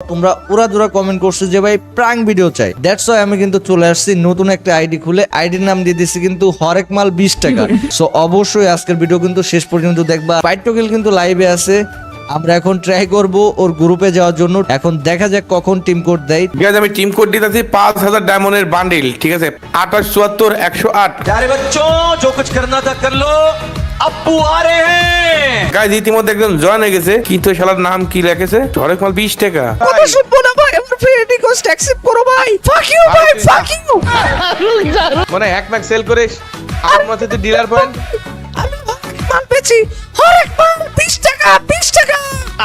তোমরা উড়া দুরা কমেন্ট করছ যে ভাই প্রাঙ্ক ভিডিও চাই। দ্যাটস ওয়াই আমি কিন্তু চলে আসছি নতুন একটা আইডি খুলে। আইডির নাম দিয়ে দিচ্ছি কিন্তু হরেক মাল বিশ টাকা। সো অবশ্যই আজকের ভিডিও কিন্তু শেষ পর্যন্ত দেখবা। পাইটকিল কিন্তু লাইভে আছে। আমরা এখন ট্রাই করব ওর গ্রুপে যাওয়ার জন্য। এখন দেখা যাক কখন টিম কোড দেয়। ঠিক আছে আমি টিম কোড দিতেছি পাঁচ হাজার ডায়মন্ডের বান্ডিল ঠিক আছে? আঠাশ চুয়াত্তর একশো আট। আপু আরে। গাইজ ইতিমধ্যে একদম জয়েন হয়ে গেছে। শালার নাম কি লেখেছে? ঝড়েক মাল বিশ টাকা। কথা না ভাই আমার ফ্রেন্ড রিকোয়েস্ট অ্যাকসেপ্ট করো ভাই। ফাক ইউ ভাই ফাক ইউ মানে এক ম্যাক সেল করে আর মাঝে তো ডিলার পয়েন্ট আমি মাল পেছি হরেক মাল বিশ টাকা বিশ টাকা।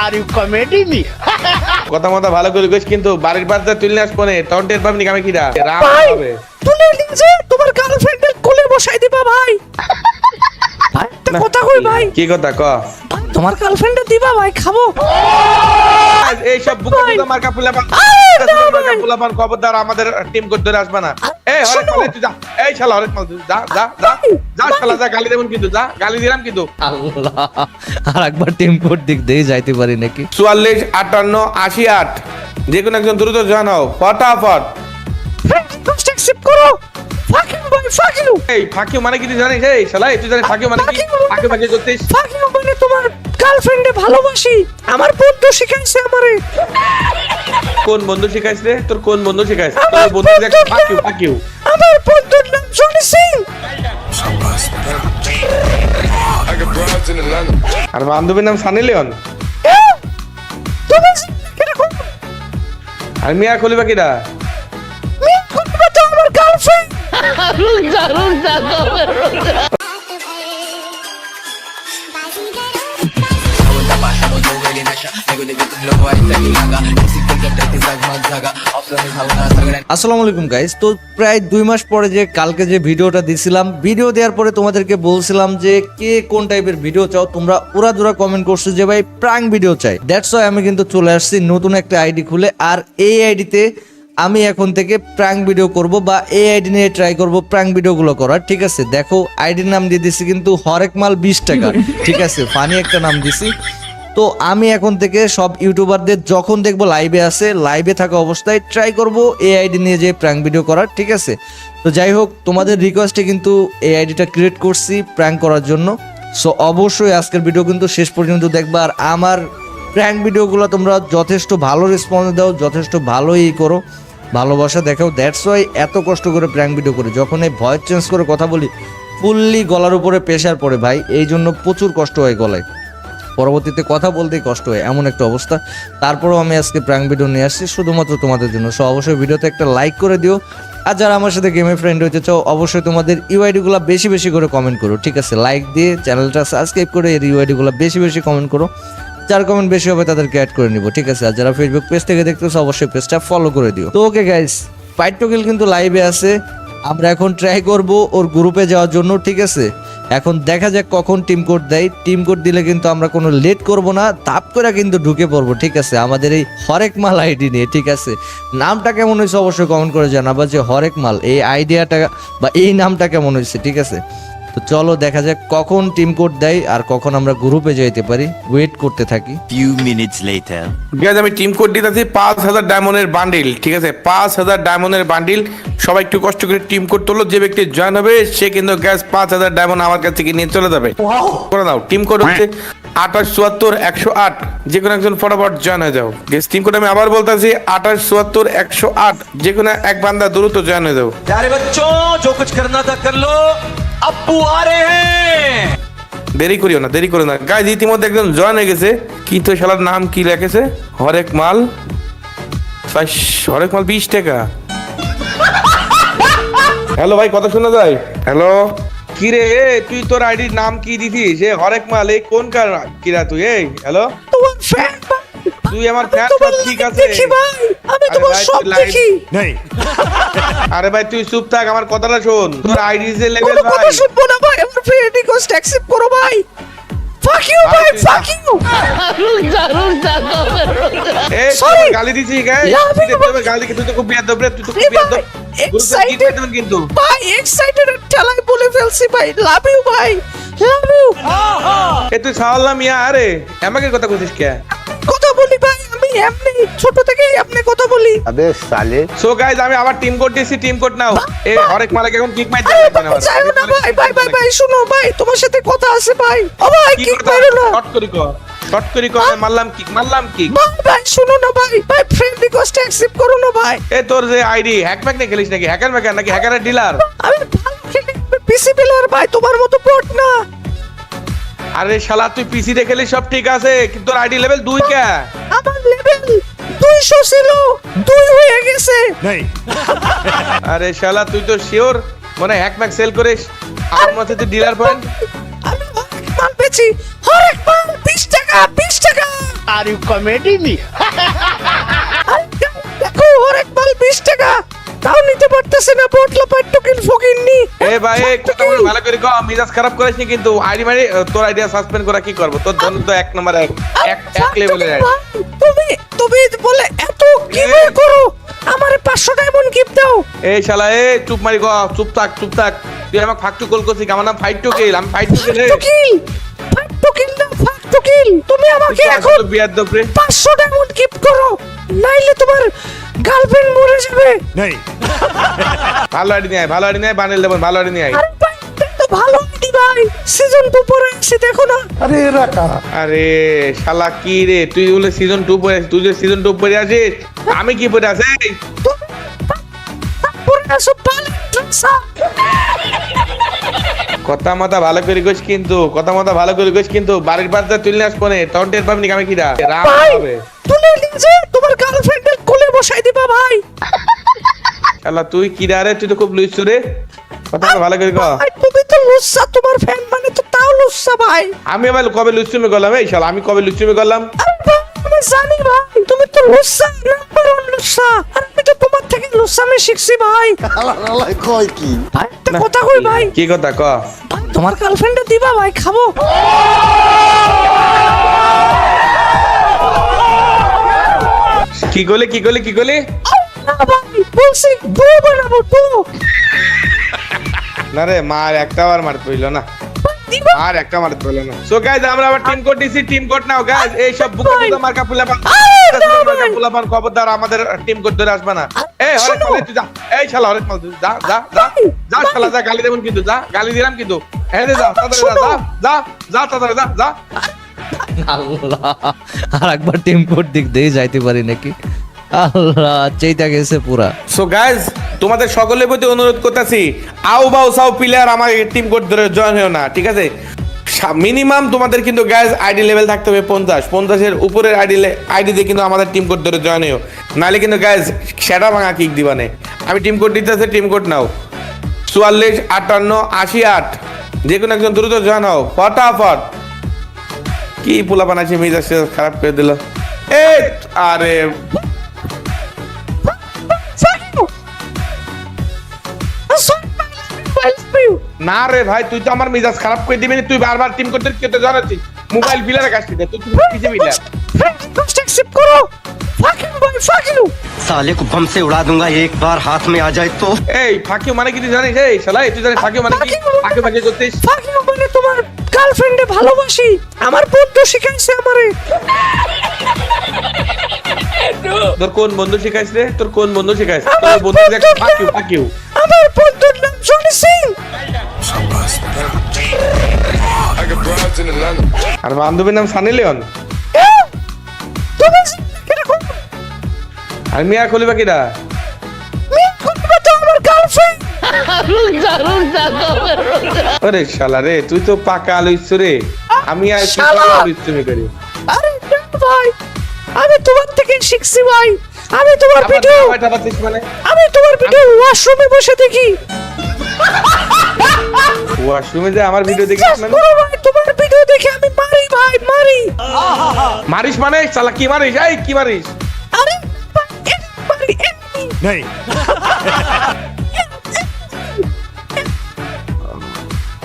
আর ইউ কমেডি কথা মতো ভালো করে কইস কিন্তু বাড়ির বাচ্চা তুলে আসব না। পাবনি কামে কিরা রাম হবে। তুলে তোমার গার্লফ্রেন্ডের কোলে বসাই দিবা ভাই। ভাই, একটা কথা কই ভাই? কি কথা ক? তোমার গার্লফ্রেন্ডে দিবা ভাই খাব। এই সব বুকা। বুকা মার্কা ফুলাপান। আরে না মার্কা খবরদার আমাদের টিম কোড ধরে আসবে না। এই হরেক মাল তুই যা। এই শালা হরেক মাল তুই যা যা যা। যা শালা যা গালি দেবেন কিন্তু যা গালি দিলাম কিন্তু। আল্লাহ আর একবার টিম কোড দিক দিয়ে যাইতে পারি নাকি? চুয়াল্লিশ আটান্ন আশি আট। যে কোনো একজন দ্রুত জয়েন হও। ফটাফট। ফ্রেন্ড রিকোয়েস্ট অ্যাকসেপ্ট করো। ফাক ইউ ভাই ফাক ইউ এই ফাঁকি মানে কি তুই জানিস? এই শালা তুই জানিস ফাঁকি মানে কি? ফাঁকি ফাঁকি করতিস? ফাক ইউ মানে তোমার গার্লফ্রেন্ডে ভালোবাসি। আমার বন্ধু শিখাইছে আমারে। কোন বন্ধু শিখাইছ রে? তোর কোন বন্ধু শিখাইছ তোর বন্ধু দেখ ফাঁকি নাম- ফাঁকি আমার বন্ধুর নাম জনি সিং আর বান্ধবীর নাম সানি লিওন আর মিয়া খলিফা কিরা আসসালামু আলাইকুম গাইস তো প্রায় দুই মাস পরে যে কালকে যে ভিডিওটা দিছিলাম ভিডিও দেওয়ার পরে তোমাদেরকে বলছিলাম যে, কে কোন টাইপের ভিডিও চাও? তোমরা উড়া দুরা কমেন্ট করছ যে, ভাই প্রাঙ্ক ভিডিও চাই। দ্যাটস আমি কিন্তু চলে আসছি নতুন একটা আইডি খুলে। আর এই আইডিতে আমি এখন থেকে প্রাঙ্ক ভিডিও করব বা এই আইডি নিয়ে ট্রাই করব প্রাঙ্ক ভিডিওগুলো করার, ঠিক আছে? দেখো আইডির নাম দিয়ে দিছি কিন্তু হরেক মাল বিশ টাকা, ঠিক আছে? ফানি একটা নাম দিছি। তো আমি এখন থেকে সব ইউটিউবারদের যখন দেখব লাইভে আসে লাইভে থাকা অবস্থায় ট্রাই করব এই আইডি নিয়ে যে প্র্যাঙ্ক ভিডিও করার, ঠিক আছে? তো যাই হোক, তোমাদের রিকোয়েস্টে কিন্তু এই আইডিটা ক্রিয়েট করছি প্র্যাঙ্ক করার জন্য। সো অবশ্যই আজকের ভিডিও কিন্তু শেষ পর্যন্ত দেখবা। আর আমার প্র্যাঙ্ক ভিডিওগুলো তোমরা যথেষ্ট ভালো রেসপন্স দাও, যথেষ্ট ভালোই করো, ভালোবাসা দেখাও। দ্যাটস ওয়াই এত কষ্ট করে প্র্যাঙ্ক ভিডিও করে। যখন এই ভয়েস চেঞ্জ করে কথা বলি, ফুললি গলার উপরে প্রেশার পড়ে ভাই, এই জন্য প্রচুর কষ্ট হয় গলায়। পরবর্তীতে কথা বলতেই কষ্ট হয়, এমন একটা অবস্থা। তারপরেও আমি আজকে প্র্যাঙ্ক ভিডিও নিয়ে আসছি, শুধুমাত্র তোমাদের জন্য। সো অবশ্যই ভিডিওতে একটা লাইক করে দিও। আর যারা আমার সাথে গেমে ফ্রেন্ড হইতে চাও, অবশ্যই তোমাদের ইউআইডিগুলো বেশি বেশি করে কমেন্ট করো, ঠিক আছে? লাইক দিয়ে চ্যানেলটা সাবস্ক্রাইব করে, এর ইউআইডিগুলো বেশি বেশি কমেন্ট করো। যার কমেন্ট বেশি হবে তাদেরকে অ্যাড করে নিব, ঠিক আছে? আর যারা ফেসবুক পেজ থেকে দেখতেছো, অবশ্যই পেজটা ফলো করে দিও। তো ওকে গাইস ফাইট টকিল কিন্তু লাইভে আছে। আমরা এখন ট্রাই করব ওর গ্রুপে যাওয়ার জন্য, ঠিক আছে? এখন দেখা যাক কখন টিম কোড দেয়। টিম কোড দিলে কিন্তু আমরা কোনো লেট করব না, তাপ করে কিন্তু ঢুকে পড়ব, ঠিক আছে? আমাদের এই হরেক মাল আইডি নিয়ে, ঠিক আছে? নামটা কেমন হয়েছে অবশ্যই কমেন্ট করে জানাবা যে হরেক মাল, এই আইডিয়াটা বা এই নামটা কেমন হয়েছে, ঠিক আছে? তো চলো দেখা যাক কখন টিম কোড দেয় আর কখন আমরা গ্রুপে যাইতে পারি ওয়েট করতে থাকি Few minutes later. ঠিক আছে আমি টিম কোড দিতেছি পাঁচ হাজার ডায়মন্ডের বান্ডিল ঠিক আছে পাঁচ হাজার ডায়মন্ডের বান্ডিল সবাই একটু কষ্ট করে টিম কোড তোলো যে ব্যক্তি জয়েন হবে সে কিন্তু গ্যাস পাঁচ হাজার ডায়মন্ড আমার কাছ থেকে নিয়ে চলে যাবে করে দাও টিম কোড হচ্ছে আঠাশ চুয়াত্তর একশো আট যে কোনো একজন ফটাফট জয়েন হয়ে যাও গেস টিম কোড আমি আবার বলতেছি আঠাশ চুয়াত্তর একশো আট যে কোনো এক বান্দা দ্রুত জয়েন হয়ে যাও प्यारे बच्चों जो कुछ करना था कर लो আপু আরে হ্যাঁ। দেরি করিও না দেরি করিও না। গাইজ ইতিমধ্যে একজন জয়েন হয়ে গেছে। কিন্তু শালার নাম কি লেখেছে? হরেক মাল। হরেক মাল বিশ টাকা। হ্যালো ভাই কথা শোনা যায়? হ্যালো। কিরে তুই তোর আইডির নাম কি দিছিস এ হরেক মাল এই কোন কার কিরা তুই এই? হ্যালো? তুই আমার ফ্যান ঠিক আছে। দেখি ভাই। আমি তোমার সব দেখি। আরে ভাই তুই চুপ থাক আমার কথাটা শোন। তোর আইডি যে লেভেল ভাই কথা শুনব না ভাই। আমার ফ্রি রিকোয়েস্ট অ্যাকসেপ্ট করো ভাই। ফাক ইউ ভাই ফাক ইউ. গালি দিছিস গাই তুই আমি- গালি তুই তো খুব বিয়াদব রে তুই তো খুব বিয়াদব। দেবেন কিন্তু। ভাই এক্সাইটেড ঠেলাই বলে ফেলছি ভাই। লাভ ইউ ভাই। লাভ ইউ এ তুই সাওয়াল্লাহ মিয়া আরে। আমাকে কথা কইছিস কে? কথা বলি ভাই আমি এমনি ছোট থেকেই আপনি কথা বলি। আবে সালে। সো গাইস আমি আবার টিম কোড দিছি টিম কোড নাও। এ হরেক মালিক এখন কিক মাইট যাবে না ভাই ভাই ভাই ভাই শুনো ভাই তোমার সাথে কথা আছে ভাই। ও ভাই কিক মারো না। শর্ট করি কর শর্ট করি কর মারলাম কিক মারলাম কিক ভাই শুনো না ভাই ভাই ফ্রেন্ড রিকোয়েস্ট অ্যাকসেপ্ট করো না ভাই। এ তোর যে আইডি হ্যাক ম্যাক নিয়ে খেলিস নাকি? হ্যাকার ম্যাকার নাকি? হ্যাকারের ডিলার আমি ভালো খেলি পিসি প্লেয়ার ভাই তোমার মতো বট না। আরে শালা তুই পিসি তে খেলিস সব ঠিক আছে কিন্তু তোর আইডি লেভেল দুই কে? আমার লেভেল দুইশো ছিল দুই হয়ে গেছে। আরে শালা তুই তো শিওর মানে হ্যাক ম্যাক সেল করিস আর মতে তুই ডিলার পয়েন্ট আমি মাল পেয়েছি হরেক মাল বিশ টাকা বিশ টাকা। Are you comedy? আরে দেখো হরেক মাল বিশ টাকা। তাও নিতে পারতেছে না বটলা পাট্টকিল ফকিননি। এ ভাই কথা বলে ভালো করে কও মিজাজ খারাপ করিস নি কিন্তু আইডি মারি তোর আইডিয়া সাসপেন্ড করা কি করব? তোর ধন তো এক নম্বর এক এক আইডি। তুমি তুমি বলে এত গিভে করো আমারে 500 ডায়মন্ড গিফট দাও। এই শালা এ চুপ মারি গ চুপ থাক চুপ থাক। তুই আমাকে ফাকটু কল করছিস আমার নাম ফাইট টু কিল আমি ফাইট টু কিল রে ফাট্টকিল ফাট্টকিল না ফাট্টকিল তুমি আমাকে এখন বিয়ার দপরে 500 ডায়মন্ড গিফট করো নাইলে তোমার গার্লফ্রেন্ড মরে যাবে। ভালো আইডি নিয়ে আয়, ভালো আইডি নিয়ে আয়, বান্ডেল দেবো ভালো আইডি নিয়ে আয়। আরে ভালো আইডি ভাই? সিজন 2 পরে আসছে দেখো না। আরে শালা কি রে তুই বলে সিজন টু পরে তুই যে সিজন টু পরে আছিস আমি কি পরে আছি? পরে আসো পালেন্ট্রাসা কথা মাথা ভালো করে গেছ কিন্তু কথা মাথা ভালো করে গেছ কিন্তু বাড়ির বাচ্চা তুললে আস কোনে তখন টের আমি কিরা। রাম ভাই হবে। তুলে নিয়ে তোমার গার্লফ্রেন্ডের কোলে বসাই দিবা ভাই। শালা তুই কিরা রে? তুই তো খুব রে। কথা ভালো করে ক। তুমি তো লুচ্ছা তোমার ফ্যান মানে তো তাও লুচ্ছা ভাই। আমি আবার কবে এই শালা আমি কবে আমি জানি ভাই তুমি তো লুচ্ছা নাম্বার ওয়ান লুচ্ছা। আর আমি তো তোমার থেকে লুচ্ছামি শিখছি ভাই। কয় কি? কথা কই ভাই? কি কথা ক? তোমার গার্লফ্রেন্ডে দিবা ভাই খাব? কি করলে কি করলে কি ভাই বলছি বানাবো না রে মার একটা মার পইলো না। আর একটা মার পইলো না। সো গাইজ আমরা আবার টিম কোড দিছি টিম কোড নাও গাইজ এই সব বুকা বুকা মার্কা ফুলা পান আরে মার্কা ফুলা পান খবরদার আমাদের টিম কোড ধরে আসবে না। এই হরেক শোনো। মাল তুই যা এই শালা হরেক মাল তুই যা যা যা যা শালা যা গালি দেবেন কিন্তু যা গালি দিলাম কিন্তু। হ্যাঁ রে যা তাড়াতাড়ি যা যা যা যা তাড়াতাড়ি যা যা। আল্লাহ আর একবার টিম কোড দিক দিয়ে যাইতে পারি নাকি? আল্লাহ চেইতা গেছে পুরা। সো গাইজ তোমাদের সকলের প্রতি অনুরোধ করতেছি আও বাও সাও প্লেয়ার আমার টিম কোড ধরে জয়েন হও না, ঠিক আছে? মিনিমাম তোমাদের কিন্তু গাইজ আইডি লেভেল থাকতে হবে পঞ্চাশ। পঞ্চাশের উপরের আইডি আইডি দিয়ে কিন্তু আমাদের টিম কোড ধরে জয়েন হও নাহলে কিন্তু গাইজ সেটা ভাঙা কিক দিবানে। আমি টিম কোড দিতেছি টিম কোড নাও। চুয়াল্লিশ, আটান্ন, আশি আট। যে কোনো একজন দ্রুত জয়েন হও। ফটাফট। কি পোলাপান আছে মেজাজ খারাপ করে দিল। এই, আরে না রে ভাই তুই তো আমার মেজাজ খারাপ করে দিবি না, তুই বারবার টিম করতে কেটে জানাচ্ছিস মোবাইল বিলারে কাছে দে তুই পিছে বিলার করো ফাকিং বয় ফাকিং साले को बम से उड़ा दूंगा एक बार हाथ में आ जाए तो এই ফাঁকি মানে কি তুই জানিস এই শালা এই তুই জানিস ফাঁকি মানে কি ফাঁকি ফাঁকি করতিস ফাকিং মানে তোমার গার্লফ্রেন্ডে ভালোবাসি আমার বন্ধু শিখাইছে আমারে তোর কোন বন্ধু শিখাইছ রে তোর কোন বন্ধু শিখাইছ আমার তোর বন্ধু দেখ বন্ধুর ফাঁকি নাম- ফাঁকি আমার বন্ধুর নাম জনি সিং আর বান্ধবীর নাম সানি লিওন? আর মিয়া খুলিবা কিরা ওরে শালা রে তুই তো পাকা আলু রে। আমি আর শালা! তুমি করি। আরে ভাই আমি তোমার থেকে শিখছি ভাই। আমি তোমার ভিডিও মানে? আমি তোমার পিঠে ওয়াশরুমে বসে দেখি। ওয়াশরুমে যে আমার ভিডিও বিশ্বাস মানে? তোমার ভিডিও দেখে আমি মারি ভাই মারি। মারিস মানে? শালা কি মারিস? এই কি মারিস? আরে মারি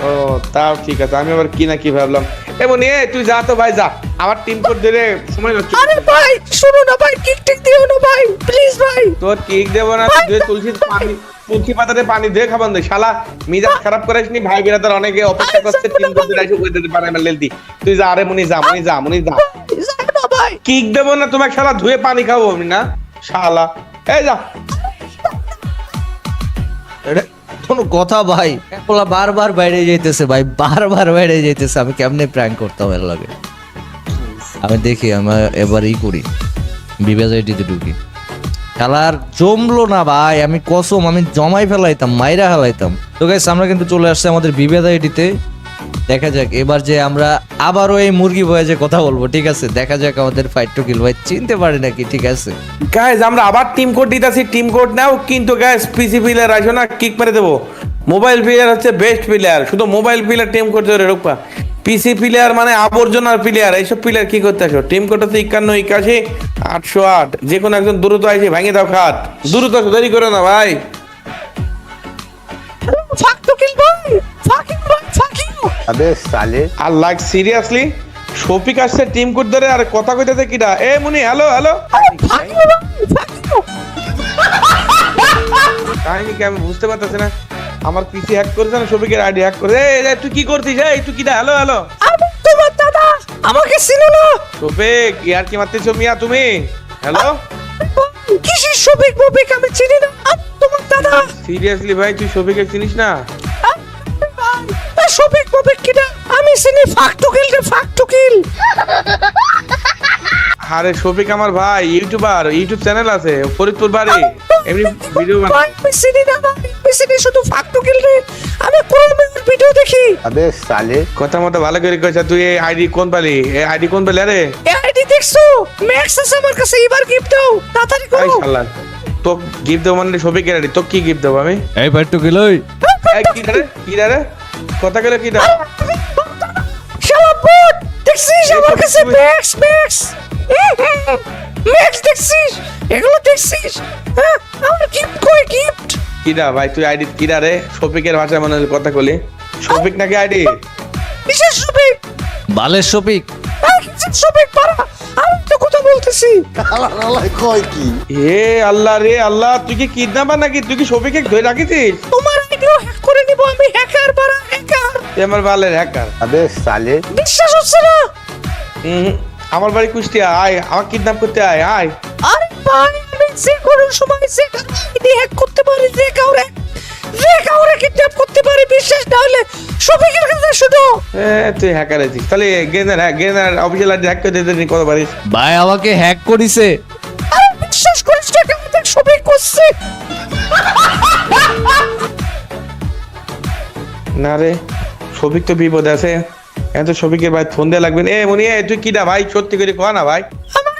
ও তাও ঠিক আছে আমি আবার কি না কি ভাবলাম। এমন এ তুই যা তো ভাই যা। আমার টিম কোড ধরে সময় নষ্ট আরে ভাই শুনো না ভাই কিক টিক দিও না ভাই প্লিজ ভাই। তোর কেক দেবো না তুই তুলসী পানি তুলসী পাতাতে পানি দিয়ে খাবান দে। শালা মিজাজ খারাপ করিস নি ভাই বিরাদার অনেকে অপেক্ষা করছে কোড ধরে এসে করে দিতে পারে না লেলদি। তুই যা আরে মুনি যা মুনি যা মুনি যা। ভাই কিক দেবো না তোমাকে শালা ধুয়ে পানি খাব আমি না? শালা। এই যা। এটা কোনো কথা ভাই একলা বারবার বাইরে যাইতেছে ভাই বারবার বাইরে যাইতেছে আমি কেমনে প্র্যাঙ্ক করতাম এর লাগে? আমি দেখি আমি এবার ই করি বিবেজ আইডিতে ঢুকি। খেলার জমলো না ভাই, আমি কসম, আমি জমাই ফেলাইতাম, মাইরা ফেলাইতাম। তো গাইস আমরা কিন্তু চলে আসছে আমাদের বিভেদ আইডিতে। দেখা যাক, এবার যে আমরা আবারও এই মুরগি ভয়ে যে কথা বলব, ঠিক আছে? দেখা যাক আমাদের ফাইট টু কিল ভাই, চিনতে পারি নাকি, ঠিক আছে? গাইজ আমরা আবার টিম কোড দিতেছি টিম কোড নাও, কিন্তু গাইজ পিসি প্লেয়ার আসো না কিক মেরে দেবো। মোবাইল প্লেয়ার হচ্ছে বেস্ট প্লেয়ার শুধু মোবাইল প্লেয়ার টিম কোড ধরে রোপা। পিসি প্লেয়ার মানে আবর্জনার প্লেয়ার এইসব প্লেয়ার কি করতে আসো? টিম কোটাতে একান্ন একাশি আটশো আট যে কোনো একজন দ্রুত আইসে ভাঙে দাও খাত দ্রুত দেরি করো না ভাই। সিরিয়াসলি আসছে টিম ধরে আর কথা এ হ্যালো হ্যালো আমি বুঝতে পারতেছি না? আমার পিসি হ্যাক করেছে না শফিকের আইডি হ্যাক করে এই এই, তুই কি করছিস? এই তুই কিটা হ্যালো হ্যালো আমি তোমার দাদা আমাকে চিনো না। শফিক ইয়ার কি মারতেছো মিয়া তুমি? হ্যালো কিসের শফিক মফিক আমি চিনি না। আমি তোমার দাদা। সিরিয়াসলি ভাই তুই শফিকে চিনিস না? শফিক মফিক কিনা? আমি চিনি ফাক তো কিল রে ফাক তো কিল আরে শফিক আমার ভাই ইউটিউবার ইউটিউব চ্যানেল আছে ফরিদপুর বাড়ি। এমনি ভিডিও বানায় পিসিনি না পিসিনি শুধু ফাকতুকিল রে। আমি কোন ভিডিও দেখি? আবে সালে। কথা মতো ভালো করে কইছ তুই এই আইডি কোন পালি? এই আইডি কোন পালি? আরে। এই আইডি দেখছ? ম্যাক্স আছে আমার কাছে এবার গিফট দাও তাড়াতাড়ি করো। ইনশাআল্লাহ তো গিফট দেব মানে শফিক এর আইডি তো কি গিফট দেব আমি? এই ফাকতুকিল ওই। কি রে? কি রে কথা কইলো কি দাও শালা বট দেখছিস আমার কাছে ম্যাক্স ম্যাক্স ম্যাক্স দেখছিস? এগুলো দেখছিস? হ্যাঁ? আমরা গিফট করে গিফট কিরা ভাই তুই আইডি কিরা রে? শফিকের ভাষায় মনে কথা কলি। শফিক নাকি আইডি বিশেষ শফিক? বালের শফিক। শফিক? পারা আমি তো কথা বলতেছি। আল্লাহ আল্লাহ কয় কি? হে আল্লাহ রে আল্লাহ তুই কি কিডন্যাপার নাকি? তুই কি শফিককে ধরে রাখিছিস? তোমার ভিডিও হ্যাক করে নিব আমি হ্যাকার পারা হ্যাকার আমার বালের হ্যাকার আবে সালে। বিশ্বাস হচ্ছে না? হুম। আমার বাড়ি কুষ্টিয়া আয় আমার কিডন্যাপ করতে আয় আয়। আরে ভাই আমি যে কোনো সময় যে আইডি হ্যাক করতে পারি যে কাউরে যে কাউরে কিডন্যাপ করতে পারি বিশ্বাস না হলে শফিকের কাছে শুধু এ, তুই হ্যাকার আছিস। তাহলে গেনার হ্যাঁ গেনার অফিসিয়াল আইডি হ্যাক করে দিতে নি কত পারিস? ভাই আমাকে হ্যাক করিছে। আরে বিশ্বাস করিস না কেমন শফিক করছে। না রে শফিক তো বিপদ আছে। এত শফিকের ভাই ফোন দেওয়া লাগবে। না। এ মনি এ তুই কিটা ভাই? সত্যি করে কয়া না ভাই? আমার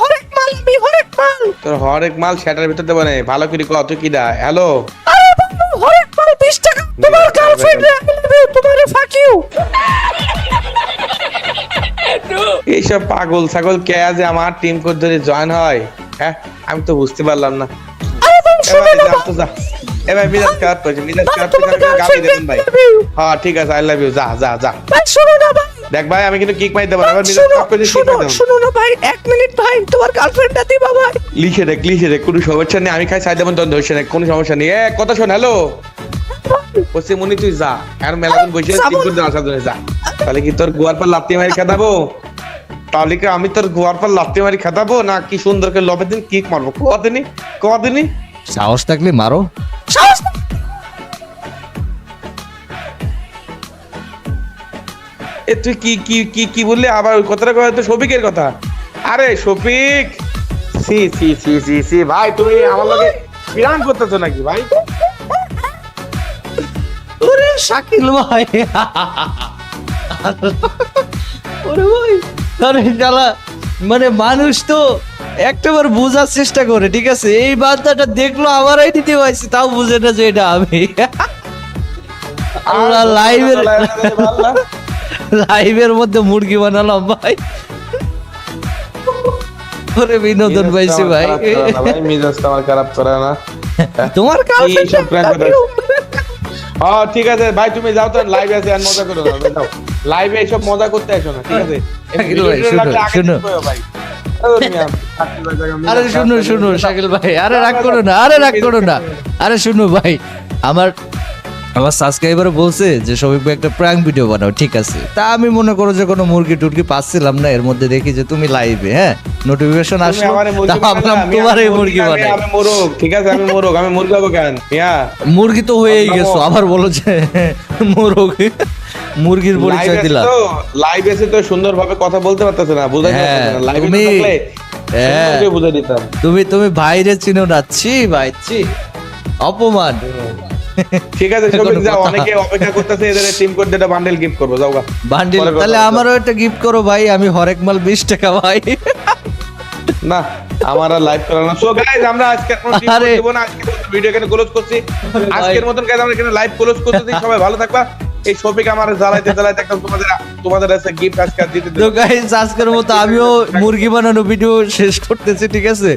হরেক মাল আমি হরেক মাল। তোর হরেক মাল সেটার ভিতর দেবো না। ভালো করে কয়া তুই কিটা হ্যালো? আরে বাবু হরেক মাল 20 টাকা। তোমার গার্লফ্রেন্ড আমি দেব তোমারে ফাক ইউ এইসব পাগল ছাগল কে আছে? আমার টিম কোড ধরে জয়েন হয়। হ্যাঁ আমি তো বুঝতে পারলাম না। আরে বাবু শুনে না। এ ভাই খারাপ করেছে করেছে গালি দেবেন ভাই. হ্যাঁ ঠিক আছে আই লাভ ইউ যা যা যা। ভাই শুনো না ভাই। দেখ ভাই আমি কিন্তু কিক মাই দেবো এবার মিজাজ শুনো কিক শুনো মাই দেবো শুনো না ভাই এক মিনিট ভাই তোমার গার্লফ্রেন্ডটা দিবা ভাই। লিখে দেখ লিখে দেখ কোনো সমস্যা নেই আমি খাই সাইড দেবেন তোর ধরছে না কোনো সমস্যা নেই। এ কথা শোন হ্যালো বলছি মনি তুই যা আর মেলাদিন বসে দেওয়ার সাথে যা। তাহলে কি তোর গোয়ার পর লাত্তি মারি খেতাবো তাহলে কি আমি তোর গোয়ার পর লাত্তি মারি খেতাবো না কি সুন্দর করে লবের দিন কিক মারবো? কদিনই কদিনই? সাহস থাকলে মারো। সাহস। এ তুই কি কি কি কি বললি? আবার ওই কথাটা কয়? তো শফিকের কথা। আরে শফিক! সি সি সি সি সি ভাই তুমি আমার লগে বিরান করতেছো নাকি ভাই? ওরে শাকিল ভাই। ওরে ভাই আরে শালা মানে মানুষ তো একটাবার বোঝার চেষ্টা করে ঠিক আছে? এই বার্তাটা দেখল আমার আইডিতে পাইছি তাও বুঝে না যে এটা আমি। আল্লাহ লাইভের লাইভের মধ্যে মুরগি বানালাম ভাই। ওরে বিনোদন পাইছি ভাই। মিজাজটা আমার খারাপ করে না। তোমার ও ঠিক আছে ভাই তুমি যাও তো লাইভে আছে আর মজা করো না লাইভে এসব মজা করতে আসো না ঠিক আছে? শুনো, শুনো। আরে। শাকিল ভাই। আরে রাগ করো না আরে রাগ করো না। আরে শুনো ভাই আমার আমার সাবস্ক্রাইবার বলছে যে সবাই একটা প্র্যাঙ্ক ভিডিও বানাও ঠিক আছে? তা আমি মনে করো যে কোনো মুরগি টুরগি পাচ্ছিলাম না এর মধ্যে দেখি যে তুমি লাইভে হ্যাঁ? নোটিফিকেশন আসলো তা ভাবলাম তোমার এই মুরগি বানাই। আমি মোরগ ঠিক আছে আমি মোরগ আমি মুরগি হব কেন মুরগি তো হয়েই গেছো আবার বলো যে মোরগ। মুরগির পরিচয় দিলাম। লাইভ এসে তো সুন্দরভাবে কথা বলতে পারতেছে না বুঝাই হ্যাঁ, না। লাইভে থাকলে হ্যাঁ। বুঝাই দিতাম তুমি তুমি বাইরে চিনো না ছি ভাই ছি। অপমান। ঠিক আছে সবিক যাও অনেকে অপেক্ষা করতেছে এদের টিম কোড একটা বান্ডেল গিফট করব যাও। বান্ডিল তাহলে আমারও একটা গিফট করো ভাই আমি হরেক মাল বিশ টাকা ভাই। না আমার লাইভ করা না। সো গাইস আমরা আজকে কোনো টিম আরে। দেব না আজকে ভিডিও এখানে ক্লোজ করছি। আজকের মতন গাইস আমরা এখানে লাইভ ক্লোজ করতেছি। সবাই ভালো থাকবা। এই শপিক আমার জ্বালাইতে জ্বালাইতে একদম তোমাদের তোমাদের কাছে গিফট আজকে দিতে তো গাইস আজকের মতো আমিও মুরগি বানানো ভিডিও শেষ করতেছি ঠিক আছে?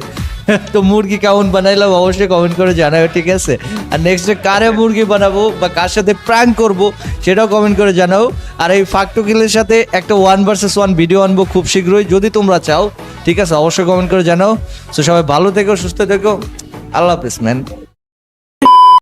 তো মুরগি কেমন বানাইলাম অবশ্যই কমেন্ট করে জানাও ঠিক আছে? আর নেক্সট কারে মুরগি বানাবো বা কার সাথে প্র্যাঙ্ক করব সেটাও কমেন্ট করে জানাও। আর এই ফাকটুকিলের সাথে একটা ওয়ান ভার্সেস ওয়ান ভিডিও আনব খুব শীঘ্রই যদি তোমরা চাও ঠিক আছে? অবশ্যই কমেন্ট করে জানাও। তো সবাই ভালো থেকো সুস্থ থেকো। আল্লাহ হাফিজ ম্যান